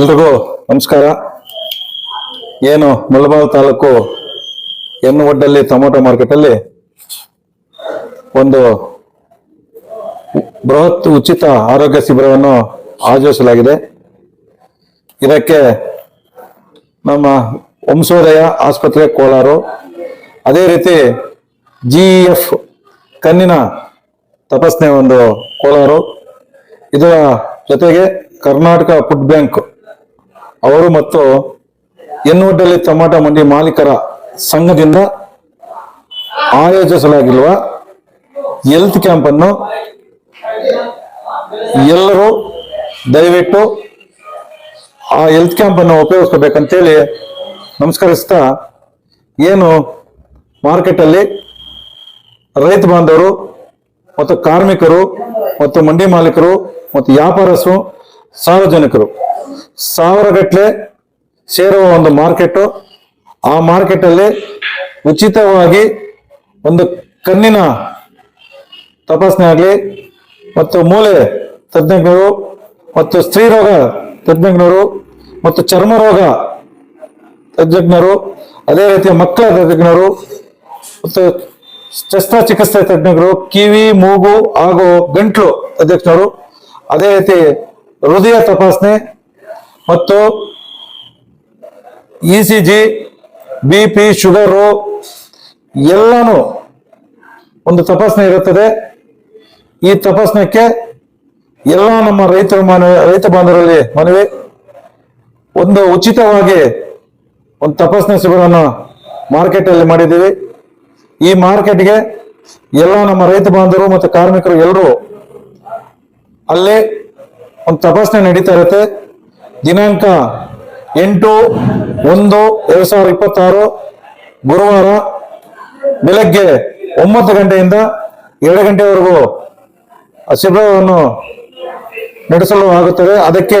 ಎಲ್ರಿಗೂ ನಮಸ್ಕಾರ. ಏನು ಮುಳಬಾಲ್ ತಾಲೂಕು ಎನ್ನು ಒಡ್ಡಲ್ಲಿ ಟೊಮೊಟೊ ಮಾರ್ಕೆಟಲ್ಲಿ ಒಂದು ಬೃಹತ್ ಉಚಿತ ಆರೋಗ್ಯ ಶಿಬಿರವನ್ನು ಆಯೋಜಿಸಲಾಗಿದೆ. ಇದಕ್ಕೆ ನಮ್ಮ ವಂಶೋದಯ ಆಸ್ಪತ್ರೆ ಕೋಲಾರು, ಅದೇ ರೀತಿ ಜಿ ಎಫ್ ಕಣ್ಣಿನ ತಪಾಸಣೆ ಒಂದು ಕೋಲಾರು. ಇದರ ಜೊತೆಗೆ ಕರ್ನಾಟಕ ಫುಡ್ ಬ್ಯಾಂಕ್ ಅವರು ಮತ್ತು ಎನ್ನುವಲ್ಲಿ ಟೊಮಾಟೊ ಮಂಡಿ ಮಾಲೀಕರ ಸಂಘದಿಂದ ಆಯೋಜಿಸಲಾಗಿರುವ ಹೆಲ್ತ್ ಕ್ಯಾಂಪ್ ಅನ್ನು ಎಲ್ಲರೂ ದಯವಿಟ್ಟು ಆ ಹೆಲ್ತ್ ಕ್ಯಾಂಪ್ ಅನ್ನು ಉಪಯೋಗಿಸ್ಕೋಬೇಕಂತೇಳಿ ನಮಸ್ಕರಿಸ್ತಾ ಏನು ಮಾರ್ಕೆಟ್ ಅಲ್ಲಿ ರೈತ ಬಾಂಧವರು ಮತ್ತು ಕಾರ್ಮಿಕರು ಮತ್ತು ಮಂಡಿ ಮಾಲೀಕರು ಮತ್ತು ವ್ಯಾಪಾರಸ್ಥರು ಸಾರ್ವಜನಿಕರು. ಸಾವಿರ ಗಟ್ಟಲೆ ಸೇರುವ ಒಂದು ಮಾರ್ಕೆಟ್. ಆ ಮಾರ್ಕೆಟ್ ಅಲ್ಲಿ ಉಚಿತವಾಗಿ ಒಂದು ಕಣ್ಣಿನ ತಪಾಸಣೆ ಆಗಲಿ ಮತ್ತು ಮೂಳೆ ತಜ್ಞರು ಮತ್ತು ಸ್ತ್ರೀ ರೋಗ ತಜ್ಞರು ಮತ್ತು ಚರ್ಮ ರೋಗ ತಜ್ಞರು, ಅದೇ ರೀತಿ ಮಕ್ಕಳ ತಜ್ಞರು ಮತ್ತು ಶಸ್ತ್ರಚಿಕಿತ್ಸೆ ತಜ್ಞರು ಕಿವಿ, ಮೂಗು ಹಾಗೂ ಗಂಟ್ಲು ತಜ್ಞರು, ಅದೇ ರೀತಿ ಹೃದಯ ತಪಾಸಣೆ ಮತ್ತು E C G B P sugar ಎಲ್ಲಾನು ಒಂದು ತಪಾಸಣೆ ಇರುತ್ತದೆ. ಈ ತಪಾಸಣೆಗೆ ಎಲ್ಲ ನಮ್ಮ ರೈತರ ಮನವಿ ರೈತ ಬಾಂಧವರಲ್ಲಿ ಮನವಿ. ಒಂದು ಉಚಿತವಾಗಿ ಒಂದು ತಪಾಸಣೆ ಶಿಬಿರವನ್ನು ಮಾರ್ಕೆಟ್ ಅಲ್ಲಿ ಮಾಡಿದ್ದೀವಿ. ಈ ಮಾರ್ಕೆಟ್ಗೆ ಎಲ್ಲ ನಮ್ಮ ರೈತ ಬಾಂಧವರು ಮತ್ತು ಕಾರ್ಮಿಕರು ಎಲ್ಲರೂ ಅಲ್ಲೇ ಒಂದು ತಪಾಸಣೆ ನಡೀತಾ ಇರುತ್ತೆ. ದಿನಾಂಕ ಎಂಟು, ಒಂದು, ಎರಡ್ ಸಾವಿರದ ಇಪ್ಪತ್ತಾರು, ಗುರುವಾರ ಬೆಳಗ್ಗೆ ಒಂಬತ್ತು ಗಂಟೆಯಿಂದ ಎರಡು ಗಂಟೆವರೆಗೂ ಶಿಬಿರವನ್ನು ನಡೆಸಲು ಆಗುತ್ತದೆ. ಅದಕ್ಕೆ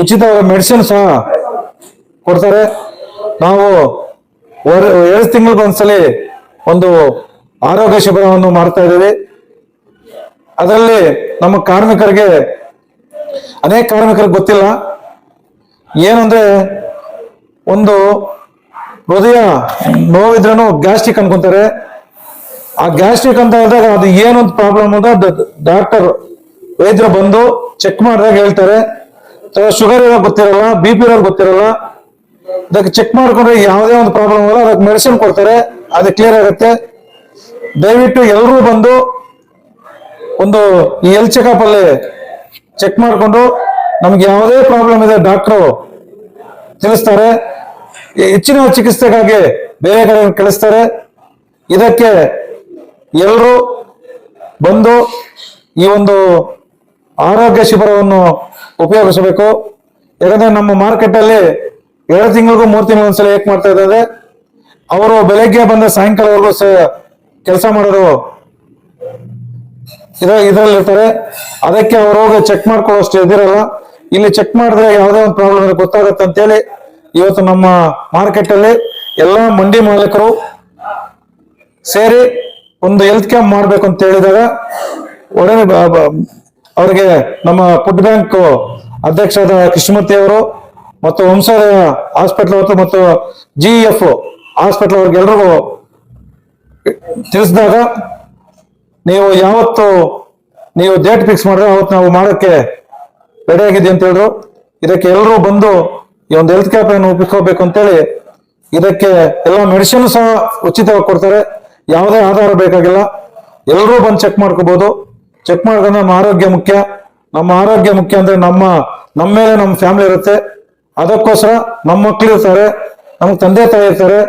ಉಚಿತ ಮೆಡಿಸಿನ್ ಸಹ ಕೊಡ್ತಾರೆ. ನಾವು ಎರಡು ತಿಂಗಳಿಗೊಂದ್ಸಲಿ ಒಂದು ಆರೋಗ್ಯ ಶಿಬಿರವನ್ನು ಮಾಡ್ತಾ ಇದ್ದೀವಿ. ಅದರಲ್ಲಿ ನಮ್ಮ ಕಾರ್ಮಿಕರಿಗೆ ಅನೇಕ ಕಾರ್ಮಿಕರಿಗೆ ಗೊತ್ತಿಲ್ಲ. ಏನಂದ್ರೆ ಒಂದು ಹೃದಯ ನೋವಿದ್ರೂ ಗ್ಯಾಸ್ಟ್ರಿಕ್ ಅನ್ಕೊಂತಾರೆ. ಆ ಗ್ಯಾಸ್ಟ್ರಿಕ್ ಅಂತ ಹೇಳಿದಾಗ ಅದು ಏನೊಂದು ಪ್ರಾಬ್ಲಮ್ ಅಂತ ಡಾಕ್ಟರ್ ವೈದ್ಯರು ಬಂದು ಚೆಕ್ ಮಾಡಿದಾಗ ಹೇಳ್ತಾರೆ. ಶುಗರ್ ಇರೋ ಗೊತ್ತಿರಲ್ಲ ಬಿ ಪಿ ಇರೋ ಗೊತ್ತಿರಲ್ಲ. ಅದಕ್ಕೆ ಚೆಕ್ ಮಾಡ್ಕೊಂಡ್ರೆ ಯಾವುದೇ ಒಂದು ಪ್ರಾಬ್ಲಮ್ ಇಲ್ಲ ಅದಕ್ಕೆ ಮೆಡಿಸಿನ್ ಕೊಡ್ತಾರೆ. ಅದು ಕ್ಲಿಯರ್ ಆಗುತ್ತೆ. ದಯವಿಟ್ಟು ಎಲ್ಲರೂ ಬಂದು ಒಂದು ಈ ಎಲ್ ಚೆಕಪ್ ಅಲ್ಲಿ ಚೆಕ್ ಮಾಡಿಕೊಂಡು ನಮ್ಗೆ ಯಾವುದೇ ಪ್ರಾಬ್ಲಮ್ ಇದೆ ಡಾಕ್ಟರ್ ತಿಳಿಸ್ತಾರೆ. ಹೆಚ್ಚಿನ ಚಿಕಿತ್ಸೆಗಾಗಿ ಬೇರೆ ಕಡೆ ಕಳಿಸ್ತಾರೆ. ಇದಕ್ಕೆ ಎಲ್ಲರೂ ಬಂದು ಈ ಒಂದು ಆರೋಗ್ಯ ಶಿಬಿರವನ್ನು ಉಪಯೋಗಿಸಬೇಕು. ಯಾಕಂದ್ರೆ ನಮ್ಮ ಮಾರ್ಕೆಟ್ ಅಲ್ಲಿ ಎರಡು ತಿಂಗಳಿಗೂ ಮೂರು ತಿಂಗಳು ಒಂದ್ಸಲ ಏಕ್ ಮಾಡ್ತಾ ಇದ್ದಾರೆ, ಅವರು ಬೆಳಗ್ಗೆ ಬಂದ ಸಾಯಂಕಾಲವರೆಗೂ ಕೆಲಸ ಮಾಡೋರು ಇದ್ರಲ್ಲಿ ಇರ್ತಾರೆ ಅದಕ್ಕೆ ಅವ್ರು ಹೋಗಿ ಚೆಕ್ ಮಾಡ್ಕೊಳ್ಳೋಷ್ಟು ಇದಿರಲ್ಲ ಇಲ್ಲಿ ಚೆಕ್ ಮಾಡಿದ್ರೆ ಯಾವುದೇ ಒಂದು ಪ್ರಾಬ್ಲಮ್ ಗೊತ್ತಾಗುತ್ತೆ ಅಂತೇಳಿ ಇವತ್ತು ನಮ್ಮ ಮಾರ್ಕೆಟ್ ಅಲ್ಲಿ ಎಲ್ಲಾ ಮಂಡಿ ಮಾಲೀಕರು ಸೇರಿ ಒಂದು ಹೆಲ್ತ್ ಕ್ಯಾಂಪ್ ಮಾಡ್ಬೇಕು ಅಂತ ಹೇಳಿದಾಗ ಒಡನೆ ಅವರಿಗೆ ನಮ್ಮ ಫುಡ್ ಬ್ಯಾಂಕ್ ಅಧ್ಯಕ್ಷರಾದ ಕೃಷ್ಣಮೂರ್ತಿ ಅವರು ಮತ್ತು ಹಂಸದ ಹಾಸ್ಪಿಟಲ್ ಅವರು ಮತ್ತು ಜಿ ಎಫ್ ಹಾಸ್ಪಿಟಲ್ ಅವ್ರಿಗೆಲ್ರಿಗೂ ತಿಳಿಸಿದಾಗ ನೀವು ಯಾವತ್ತು ನೀವು ಡೇಟ್ ಫಿಕ್ಸ್ ಮಾಡಿದ್ರೆ ಅವತ್ತು ನಾವು ಮಾಡೋಕ್ಕೆ ರೆಡಿ ಆಗಿದೆ ಅಂತ ಹೇಳಿದ್ರು. ಇದಕ್ಕೆ ಎಲ್ಲರೂ ಬಂದು ಈ ಒಂದು ಹೆಲ್ತ್ ಕ್ಯಾಂಪ್ ಅನ್ನು ಉಪಯೋಗಿಸ್ಕೋಬೇಕು ಅಂತೇಳಿ ಇದಕ್ಕೆ ಎಲ್ಲ ಮೆಡಿಸಿನ್ ಸಹ ಉಚಿತವಾಗಿ ಕೊಡ್ತಾರೆ. ಯಾವುದೇ ಆಧಾರ ಬೇಕಾಗಿಲ್ಲ. ಎಲ್ಲರೂ ಬಂದು ಚೆಕ್ ಮಾಡ್ಕೋಬಹುದು ಚೆಕ್ ಮಾಡ್ಕೊಂಡು ನಮ್ಮ ಆರೋಗ್ಯ ಮುಖ್ಯ. ನಮ್ಮ ಆರೋಗ್ಯ ಮುಖ್ಯ ಅಂದ್ರೆ ನಮ್ಮ ನಮ್ಮ ಮೇಲೆ ನಮ್ಮ ಫ್ಯಾಮಿಲಿ ಇರುತ್ತೆ. ಅದಕ್ಕೋಸ್ಕರ ನಮ್ಮ ಮಕ್ಕಳು ಇರ್ತಾರೆ, ನಮ್ಮ ತಂದೆ ತಾಯಿ ಇರ್ತಾರೆ.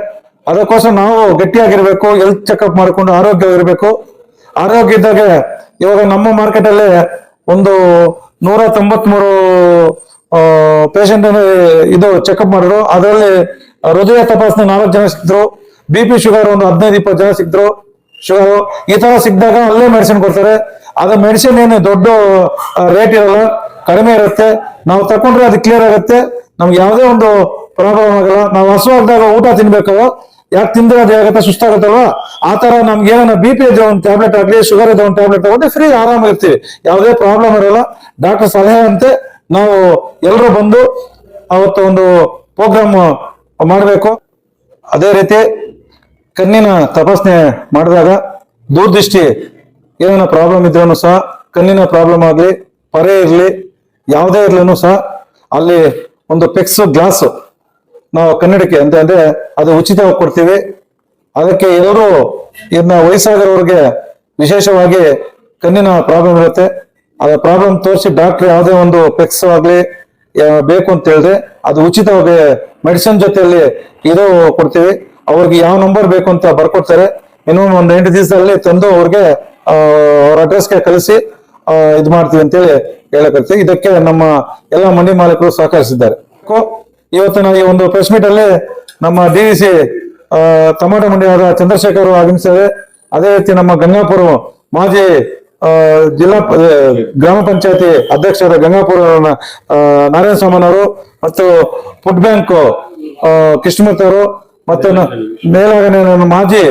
ಅದಕ್ಕೋಸ್ಕರ ನಾವು ಗಟ್ಟಿಯಾಗಿರ್ಬೇಕು ಹೆಲ್ತ್ ಚೆಕಪ್ ಮಾಡ್ಕೊಂಡು ಆರೋಗ್ಯವಾಗಿರ್ಬೇಕು. ಆರೋಗ್ಯ ಇದ್ದಾಗ ಇವಾಗ ನಮ್ಮ ಮಾರ್ಕೆಟ್ ಅಲ್ಲಿ ಒಂದು ನೂರ ತೊಂಬತ್ಮೂರು ಪೇಷಂಟ್ ಇದು ಚೆಕಪ್ ಮಾಡಿದ್ರು. ಅದರಲ್ಲಿ ಹೃದಯ ತಪಾಸಣೆ ನಾಲ್ಕು ಜನ ಸಿಕ್ತರು ಬಿ ಪಿ ಶುಗರ್ ಒಂದು ಹದಿನೈದು, ಇಪ್ಪತ್ತು ಜನ ಸಿಕ್ತರು ಶುಗರ್ ಈ ತರ ಸಿಕ್ಕಿದಾಗ ಅಲ್ಲೇ ಮೆಡಿಸಿನ್ ಕೊಡ್ತಾರೆ. ಅದ ಮೆಡಿಸಿನ್ ಏನು ದೊಡ್ಡ ರೇಟ್ ಇರಲ್ಲ. ಕಡಿಮೆ ಇರುತ್ತೆ. ನಾವು ತಕೊಂಡ್ರೆ ಅದು ಕ್ಲಿಯರ್ ಆಗುತ್ತೆ. ನಮ್ಗೆ ಯಾವುದೇ ಒಂದು ಪ್ರಾಬ್ಲಮ್ ಆಗಲ್ಲ. ನಾವು ಹಸುವಾಗ್ದಾಗ ಊಟ ತಿನ್ಬೇಕು. ಯಾಕೆ ತಿಂದ್ರೆ ಅದು ಆಗುತ್ತೆ, ಸುಸ್ತಾಗುತ್ತಲ್ವಾ? ಆ ತರ ನಮ್ಗೆ ಏನೋ ಬಿ ಪಿ ಇದ್ರೆ ಒಂದು ಟ್ಯಾಬ್ಲೆಟ್ ಆಗ್ಲಿ ಶುಗರ್ ಇದ್ರೆ ಒಂದು ಟ್ಯಾಬ್ಲೆಟ್ ತಗೊಂಡ್ರೆ ಫ್ರೀ ಇರ್ತೀವಿ. ಯಾವುದೇ ಪ್ರಾಬ್ಲಮ್ ಇರಲ್ಲ. ಡಾಕ್ಟರ್ ಸಲಹೆ ಅಂತೆ, ನಾವು ಎಲ್ಲರೂ ಬಂದು ಅವತ್ತು ಒಂದು ಪ್ರೋಗ್ರಾಮ್ ಮಾಡಬೇಕು. ಅದೇ ರೀತಿ ಕಣ್ಣಿನ ತಪಾಸಣೆ ಮಾಡಿದಾಗ ದೂರದೃಷ್ಟಿ ಏನೇನೋ ಪ್ರಾಬ್ಲಮ್ ಇದ್ರೂ ಸಹ, ಕಣ್ಣಿನ ಪ್ರಾಬ್ಲಮ್ ಆಗಲಿ, ಪರೆ ಇರಲಿ, ಯಾವುದೇ ಇರ್ಲೂ ಸಹ, ಅಲ್ಲಿ ಒಂದು ಪೆಕ್ಸ್ ಗ್ಲಾಸ್ ನಾವು ಕನ್ನಡಕ್ಕೆ ಅಂತ ಅಂದ್ರೆ ಅದು ಉಚಿತವಾಗಿ ಕೊಡ್ತೀವಿ. ಅದಕ್ಕೆ ಎಲ್ಲರೂ ಇದನ್ನ ವಯಸ್ಸಾಗಿರೋರಿಗೆ ವಿಶೇಷವಾಗಿ ಕಣ್ಣಿನ ಪ್ರಾಬ್ಲಮ್ ಇರುತ್ತೆ. ಅದ ಪ್ರಾಬ್ಲಮ್ ತೋರಿಸಿ ಡಾಕ್ಟರ್ ಯಾವುದೇ ಒಂದು ಪೆಕ್ಸ್ ಆಗ್ಲಿ ಬೇಕು ಅಂತ ಹೇಳಿದ್ರೆ ಅದು ಉಚಿತವಾಗಿ ಮೆಡಿಸಿನ್ ಜೊತೆಯಲ್ಲಿ ಇದು ಕೊಡ್ತೀವಿ. ಅವ್ರಿಗೆ ಯಾವ ನಂಬರ್ ಬೇಕು ಅಂತ ಬರ್ಕೊಡ್ತಾರೆ. ಮಿನಿಮಮ್ ಒಂದು ಎಂಟು ದಿವಸದಲ್ಲಿ ತಂದು ಅವ್ರಿಗೆ ಅವ್ರ ಅಡ್ರೆಸ್ಗೆ ಕಳಿಸಿ ಇದು ಮಾಡ್ತೀವಿ ಅಂತೇಳಿ ಹೇಳಕತ್ತೀವಿ ಇದಕ್ಕೆ ನಮ್ಮ ಎಲ್ಲ ಮನೆ ಮಾಲೀಕರು ಸಹಕರಿಸಿದ್ದಾರೆ. ಇವತ್ತು ನಾವು ಈ ಒಂದು ಪ್ರೆಸ್ ಮೀಟ್ ಅಲ್ಲಿ ನಮ್ಮ ಡಿ ವಿ ಸಿ ಟೊಮಾಟೊ ಮಂಡಿಯಾದ ಚಂದ್ರಶೇಖರ್ ಆಗಮಿಸಿದ್ದಾರೆ. ಅದೇ ರೀತಿ ನಮ್ಮ ಗಂಗಾಪುರ ಮಾಜಿ ಜಿಲ್ಲಾ ಗ್ರಾಮ ಪಂಚಾಯತಿ ಅಧ್ಯಕ್ಷರ ಗಂಗಾಪುರ ನಾರಾಯಣ ಸ್ವಾಮನ್ ಅವರು ಮತ್ತು ಫುಡ್ ಬ್ಯಾಂಕ್ ಕೃಷ್ಣಮೂರ್ತಿ ಅವರು ಮತ್ತು ಮೇಲಾಗನೆ ಮಾಜಿ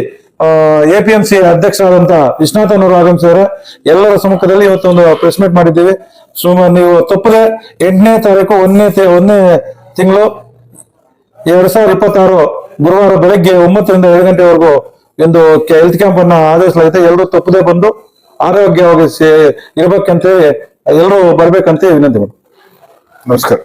ಎ ಪಿ ಎಂ ಸಿ ಅಧ್ಯಕ್ಷರಾದಂತ ವಿಶ್ವನಾಥನ್ ಅವರು ಆಗಮಿಸಿದ್ದಾರೆ. ಎಲ್ಲರ ಸಮ್ಮುಖದಲ್ಲಿ ಇವತ್ತೊಂದು ಪ್ರೆಸ್ ಮೀಟ್ ಮಾಡಿದ್ದೀವಿ. ಸುಮಾರು ನೀವು ತಪ್ಪದೆ ಎಂಟನೇ ತಾರೀಕು ಒಂದನೇ ಒಂದನೇ ತಿಂಗಳು ಎರಡ್ ಸಾವಿರದ ಇಪ್ಪತ್ತಾರು ಗುರುವಾರ ಬೆಳಗ್ಗೆ ಒಂಬತ್ತರಿಂದ ಏಳು ಗಂಟೆವರೆಗೂ ಒಂದು ಹೆಲ್ತ್ ಕ್ಯಾಂಪ್ ಅನ್ನ ಆದೇಶಲಾಗಿದೆ ಎಲ್ಲರೂ ತಪ್ಪದೇ ಬಂದು ಆರೋಗ್ಯವಾಗಿ ಇರ್ಬೇಕಂತ ಎಲ್ಲರೂ ಬರ್ಬೇಕಂತ ವಿನಂತಿ ಮಾಡಿ ನಮಸ್ಕಾರ.